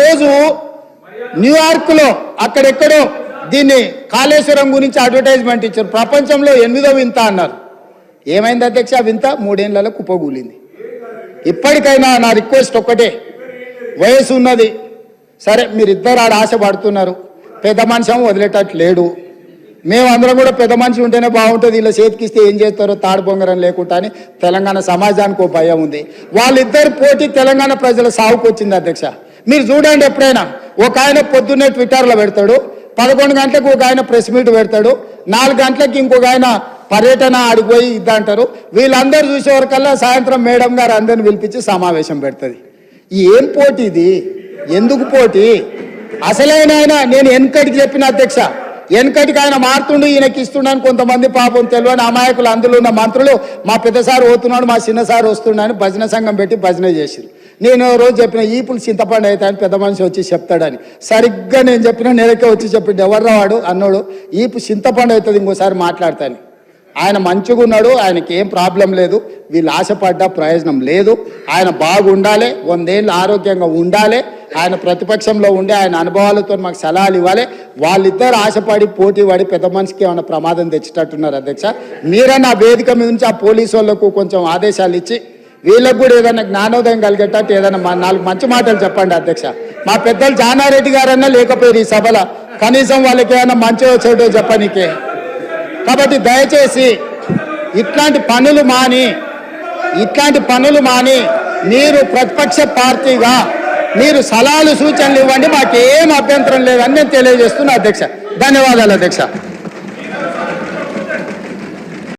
రోజు న్యూయార్క్లో అక్కడెక్కడో దీన్ని కాళేశ్వరం గురించి అడ్వర్టైజ్మెంట్ ఇచ్చారు. ప్రపంచంలో ఎనిమిదో వింత అన్నారు. ఏమైంది అధ్యక్ష? వింత మూడేళ్ళలో కుప్పగూలింది ఇప్పటికైనా నా రిక్వెస్ట్ ఒక్కటే. వయసు ఉన్నది. సరే మీరిద్దరు ఆడ ఆశ పడుతున్నారు పెద్ద మనిషి వదిలేటట్టు లేడు. మేమందరం కూడా పెద్ద మనిషి ఉంటేనే బాగుంటుంది. ఇలా చేతికిస్తే ఏం చేస్తారో తాడు బొంగరం లేకుండా అని తెలంగాణ సమాజానికి ఒక భయం ఉంది. వాళ్ళిద్దరు పోటీ తెలంగాణ ప్రజల సాగుకు వచ్చింది అధ్యక్ష. మీరు చూడండి ఎప్పుడైనా ఒక ఆయన పొద్దున్నే ట్విట్టర్లో పెడతాడు పదకొండు గంటలకు ఒక ఆయన ప్రెస్ మీట్ పెడతాడు నాలుగు గంటలకు ఇంకొక ఆయన పర్యటన ఆడిపోయి ఇద్దంటారు. వీళ్ళందరూ చూసే వరకల్లా సాయంత్రం మేడం గారు అందరిని పిలిపించి సమావేశం పెడుతుంది. ఏం పోటీ ఇది? ఎందుకు పోటీ? అసలైన ఆయన నేను వెనకటికి చెప్పిన అధ్యక్ష వెనకటికి ఆయన మారుతుండు ఈయనకి ఇస్తున్నాను కొంతమంది పాపం తెలియని అమాయకులు అందులో ఉన్న మంత్రులు మా పెద్దసారు పోతున్నాడు మా చిన్నసారు వస్తున్నాడు భజన సంఘం పెట్టి భజన చేసిరు నేను రోజు చెప్పిన ఈపులు చింతపండు అవుతాయని అని పెద్ద మనిషి వచ్చి చెప్తాడని. సరిగ్గా నేను చెప్పిన నెలకే వచ్చి చెప్పిండు. ఎవర్రా వాడు? అన్నోడు. ఈపు చింతపండు అవుతుంది ఇంకోసారి మాట్లాడతాను. ఆయన మంచిగా ఉన్నాడు ఆయనకి ఏం ప్రాబ్లం లేదు. వీళ్ళు ఆశపడ్డ ప్రయోజనం లేదు. ఆయన బాగుండాలి వందేళ్ళు ఆరోగ్యంగా ఉండాలి. ఆయన ప్రతిపక్షంలో ఉండి ఆయన అనుభవాలతో మాకు సలహాలు ఇవ్వాలి. వాళ్ళిద్దరు ఆశపడి పోటీ పడి పెద్ద మనిషికి ఏమైనా ప్రమాదం తెచ్చేటట్టున్నారు అధ్యక్ష. మీరన్నా వేదిక మీద నుంచి ఆ పోలీసు వాళ్ళకు కొంచెం ఆదేశాలు ఇచ్చి వీళ్ళకు కూడా ఏదైనా జ్ఞానోదయం కలిగేటట్టు ఏదైనా మా నాలుగు మంచి మాటలు చెప్పండి అధ్యక్ష. మా పెద్దలు జానారెడ్డి గారన్నా లేకపోయారు ఈ సభలో కనీసం వాళ్ళకి ఏమైనా మంచిగా చెడో చెప్పనీకే కాబట్టి దయచేసి ఇట్లాంటి పనులు మాని ఇట్లాంటి పనులు మాని మీరు ప్రతిపక్ష పార్టీగా మీరు సలహాలు సూచనలు ఇవ్వండి మాకేం అభ్యంతరం లేదని నేను తెలియజేస్తున్నా అధ్యక్ష. ధన్యవాదాలు అధ్యక్ష.